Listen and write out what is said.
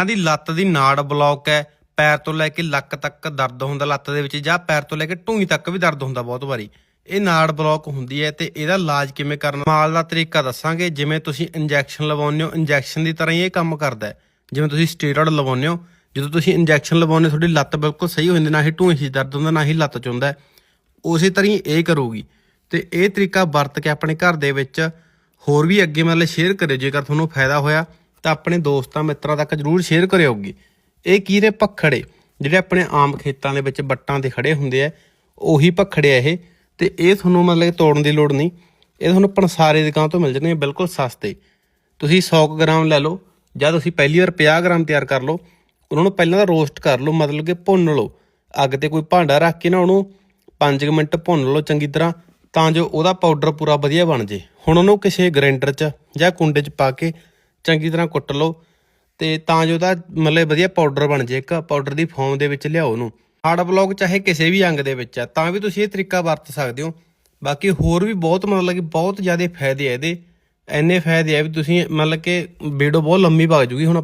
ਇਹਨਾਂ ਦੀ ਲੱਤ ਦੀ ਨਾੜ ਬਲੌਕ ਹੈ। ਪੈਰ ਤੋਂ ਲੈ ਕੇ ਲੱਕ ਤੱਕ ਦਰਦ ਹੁੰਦਾ ਲੱਤ ਦੇ ਵਿੱਚ ਜਾਂ ਪੈਰ ਤੋਂ ਲੈ ਕੇ ਢੂਈ ਤੱਕ ਵੀ ਦਰਦ ਹੁੰਦਾ ਬਹੁਤ ਵਾਰੀ। ਇਹ ਨਾੜ ਬਲੌਕ ਹੁੰਦੀ ਹੈ ਤੇ ਇਹਦਾ ਇਲਾਜ ਕਿਵੇਂ ਕਰਨਾ? ਮਾਲ ਦਾ ਤਰੀਕਾ ਦੱਸਾਂਗੇ। ਜਿਵੇਂ ਤੁਸੀਂ ਇੰਜੈਕਸ਼ਨ ਲਵਾਉਂਦੇ ਹੋ ਇੰਜੈਕਸ਼ਨ ਦੀ ਤਰ੍ਹਾਂ ਹੀ ਇਹ ਕੰਮ ਕਰਦਾ ਹੈ। ਜਿਵੇਂ ਤੁਸੀਂ ਸਟੀਰੋਇਡ ਲਵਾਉਂਦੇ ਹੋ ਜਦੋਂ ਤੁਸੀਂ ਇੰਜੈਕਸ਼ਨ ਲਵਾਉਂਦੇ ਹੋ, ਤੁਹਾਡੀ ਲੱਤ ਬਿਲਕੁਲ ਸਹੀ ਹੋ ਜਾਂਦੀ ਨਾ ਹੀ ਢੂਈ 'ਚ ਦਰਦ ਹੁੰਦਾ ਨਾ ਹੀ ਲੱਤ 'ਚ ਹੁੰਦਾ ਉਸੇ ਤਰ੍ਹਾਂ ਹੀ ਇਹ ਕਰੂਗੀ। ਤੇ ਇਹ ਤਰੀਕਾ ਵਰਤ ਕੇ ਆਪਣੇ ਘਰ ਦੇ ਵਿੱਚ ਹੋਰ ਵੀ ਅੱਗੇ ਮਤਲਬ ਸ਼ੇਅਰ ਕਰਿਓ ਜੇਕਰ ਤੁਹਾਨੂੰ ਫਾਇਦਾ ਹੋਇਆ। ਤਾਂ ਆਪਣੇ ਦੋਸਤਾਂ ਮਿੱਤਰਾਂ ਤੱਕ ਜਰੂਰ ਸ਼ੇਅਰ ਕਰਿਓਗੇ ਇਹ ਕੀ ਨੇ ਪਖੜੇ ਜਿਹੜੇ ਆਪਣੇ ਆਮ ਖੇਤਾਂ ਦੇ ਵਿੱਚ ਬੱਟਾਂ ਤੇ ਖੜੇ ਹੁੰਦੇ ਆ, ਉਹੀ ਪਖੜੇ ਆ ਇਹ। ਤੇ ਇਹ ਤੁਹਾਨੂੰ ਮਤਲਬ ਕਿ ਤੋੜਨ ਦੀ ਲੋੜ ਨਹੀਂ। ਇਹ ਤੁਹਾਨੂੰ ਪੰਸਾਰੇ ਦੁਕਾਨ ਤੋਂ ਮਿਲ ਜਾਣਗੇ ਬਿਲਕੁਲ ਸਸਤੇ। ਤੁਸੀਂ 100 ਕੁ ਗ੍ਰਾਮ ਲੈ ਲਓ, ਜਾਂ ਤੁਸੀਂ ਪਹਿਲੀ ਵਾਰ 50 ਗ੍ਰਾਮ ਤਿਆਰ ਕਰ ਲਓ, ਉਹਨਾਂ ਨੂੰ ਪਹਿਲਾਂ ਤਾਂ ਰੋਸਟ ਕਰ ਲਓ, ਮਤਲਬ ਕਿ ਭੁੰਨ ਲਓ। ਅੱਗ ਤੇ ਕੋਈ ਭਾਂਡਾ ਰੱਖ ਕੇ ਨਾ ਉਹਨੂੰ 5 ਮਿੰਟ ਭੁੰਨ ਲਓ ਚੰਗੀ ਤਰ੍ਹਾਂ, ਤਾਂ ਜੋ ਉਹਦਾ ਪਾਊਡਰ ਪੂਰਾ ਵਧੀਆ ਬਣ ਜੇ ਹੁਣ ਉਹਨੂੰ ਕਿਸੇ ਗ੍ਰਾਈਂਡਰ 'ਚ ਜਾਂ ਕੁੰਡੇ 'ਚ ਪਾ ਕੇ ਚੰਗੀ ਤਰ੍ਹਾਂ ਕੁੱਟ ਲਓ ਤੇ ਤਾਂ ਜੋ ਉਹਦਾ ਮਤਲਬ ਵਧੀਆ ਪਾਊਡਰ ਬਣ ਜੇ ਇੱਕ ਪਾਊਡਰ ਦੀ ਫਾਰਮ ਦੇ ਵਿੱਚ ਲਿਆਓ ਉਹਨੂੰ। ਹਾਰਡ ਬਲੌਕ ਚਾਹੇ ਕਿਸੇ ਵੀ ਅੰਗ ਦੇ ਵਿੱਚ ਆ, ਤਾਂ ਵੀ ਤੁਸੀਂ ਇਹ ਤਰੀਕਾ ਵਰਤ ਸਕਦੇ ਹੋ। ਬਾਕੀ ਹੋਰ ਵੀ ਬਹੁਤ ਮਤਲਬ ਕਿ ਬਹੁਤ ਜ਼ਿਆਦਾ ਫਾਇਦੇ ਆ ਇਹਦੇ। ਐਨੇ ਫਾਇਦੇ ਆ ਵੀ ਤੁਸੀਂ ਮਤਲਬ ਕਿ ਵੀਡੀਓ ਬਹੁਤ ਲੰਮੀ ਭਗ ਜੂਗੀ ਹੁਣ।